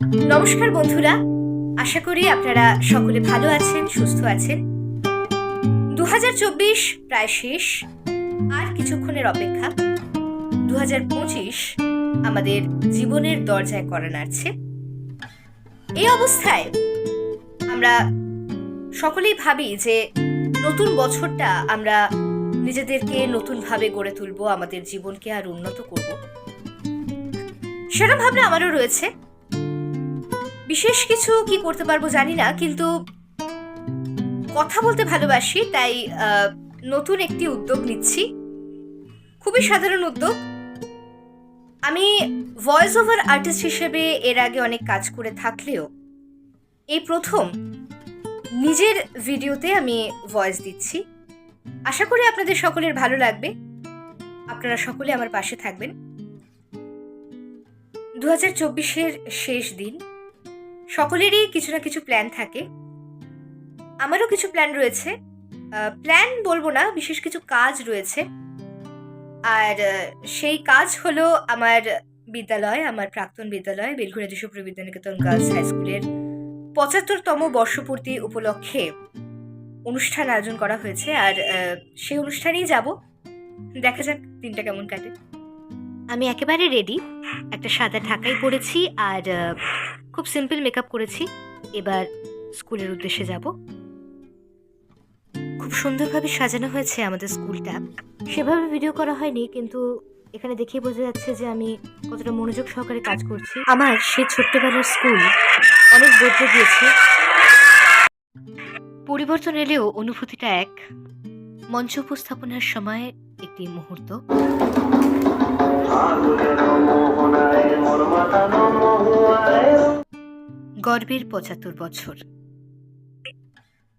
নমস্কার বন্ধুরা। আশা করি আপনারা সকলে ভালো আছেন, সুস্থ আছেন। দু হাজার চব্বিশ প্রায় শেষ, আর কিছুক্ষণের অপেক্ষা। দু হাজার পঁচিশ আমাদের জীবনের দরজায় করা নাড়ছে। এই অবস্থায় আমরা সকলেই ভাবি যে নতুন বছরটা আমরা নিজেদেরকে নতুনভাবে গড়ে তুলবো, আমাদের জীবনকে আর উন্নত করব। সেরকম ভাবনা আমারও রয়েছে। বিশেষ কিছু কি করতে পারব জানি না, কিন্তু কথা বলতে ভালোবাসি, তাই নতুন একটি উদ্যোগ নিচ্ছি। খুবই সাধারণ উদ্যোগ। আমি ভয়েস ওভার আর্টিস্ট হিসেবে এর আগে অনেক কাজ করে থাকলেও, এই প্রথম নিজের ভিডিওতে আমি ভয়েস দিচ্ছি। আশা করি আপনাদের সকলের ভালো লাগবে। আপনারা সকলে আমার পাশে থাকবেন। দু হাজার চব্বিশের শেষ দিন সকলেরই কিছু না কিছু প্ল্যান থাকে। আমারও কিছু প্ল্যান রয়েছে। প্ল্যান বলব না, বিশেষ কিছু কাজ রয়েছে। আর সেই কাজ হলো আমার বিদ্যালয়, আমার প্রাক্তন বিদ্যালয় বেলঘুরা দুশোপুর বিদ্যানিকেতন গার্লস হাই স্কুলের পঁচাত্তরতম বর্ষপূর্তি উপলক্ষে অনুষ্ঠান আয়োজন করা হয়েছে। আর সেই অনুষ্ঠানেই যাব। দেখা যাক দিনটা কেমন কাটে। আমি একেবারে রেডি একটা সাদা ঢাকাই পরেছি আর খুব সিম্পল মেকআপ করেছি। এবার স্কুলের উদ্দেশ্যে যাব। খুব সুন্দরভাবে সাজানো হয়েছে আমাদের স্কুলটা। সেভাবে ভিডিও করা হয়নি, কিন্তু এখানে দেখেই বোঝা যাচ্ছে যে আমি কতটা মনোযোগ সহকারে কাজ করছি। আমার সেই ছোট্টবেলার স্কুল অনেক বদলে দিয়েছে। পরিবর্তন এলেও অনুভূতিটা এক। মঞ্চ উপস্থাপনার সময় একটি মুহূর্ত। গর্বের পঁচাত্তর বছর।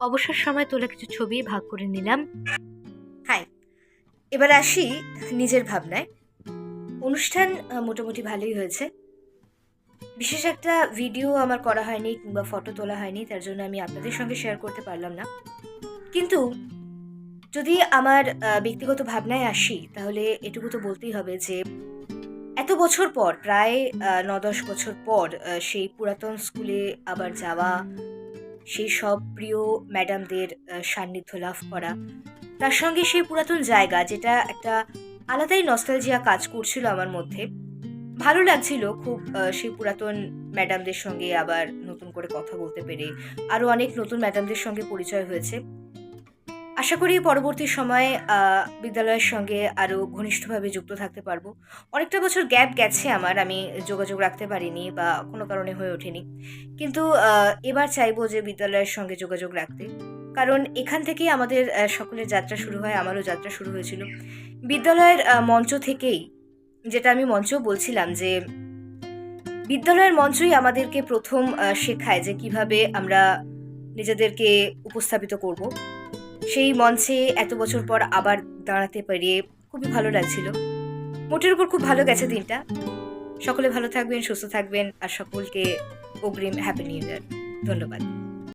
অবসর সময় তোলা কিছু ছবি ভাগ করে নিলাম। হাই, এবার আসি নিজের ভাবনায়। অনুষ্ঠান মোটামুটি ভালোই হয়েছে। বিশেষ একটা ভিডিও আমার করা হয়নি কিংবা ফটো তোলা হয়নি, তার জন্য আমি আপনাদের সঙ্গে শেয়ার করতে পারলাম না। কিন্তু যদি আমার ব্যক্তিগত ভাবনায় আসি, তাহলে এটুকু তো বলতেই হবে যে এত বছর পর, প্রায় ন দশ বছর পর সেই পুরাতন স্কুলে আবার যাওয়া, সেই সব প্রিয় ম্যাডামদের সান্নিধ্য লাভ করা, তার সঙ্গে সেই পুরাতন জায়গা যেটা একটা আলাদাই নস্টালজিয়া কাজ করছিল আমার মধ্যে। ভালো লাগছিল খুব সেই পুরাতন ম্যাডামদের সঙ্গে আবার নতুন করে কথা বলতে পেরে। আরও অনেক নতুন ম্যাডামদের সঙ্গে পরিচয় হয়েছে। আশা করি পরবর্তী সময়ে বিদ্যালয়ের সঙ্গে আরও ঘনিষ্ঠভাবে যুক্ত থাকতে পারব। অনেকটা বছর গ্যাপ গেছে আমার, আমি যোগাযোগ রাখতে পারিনি বা কোনো কারণে হয়ে ওঠেনি। কিন্তু এবার চাইব যে বিদ্যালয়ের সঙ্গে যোগাযোগ রাখতে। কারণ এখান থেকেই আমাদের সকলের যাত্রা শুরু হয়, আমারও যাত্রা শুরু হয়েছিল। বিদ্যালয়ের মঞ্চ থেকেই, যেটা আমি মঞ্চেও বলছিলাম যে, বিদ্যালয়ের মঞ্চই আমাদেরকে প্রথম শেখায় যে কীভাবে আমরা নিজেদেরকে উপস্থাপিত করব। সেই মঞ্চে এত বছর পর আবার দাঁড়াতে পেরে খুবই ভালো লাগছিল। মোটের উপর খুব ভালো গেছে দিনটা। সকলে ভালো থাকবেন, সুস্থ থাকবেন, আর সকলকে অগ্রিম হ্যাপি নিউ ইয়ার ধন্যবাদ।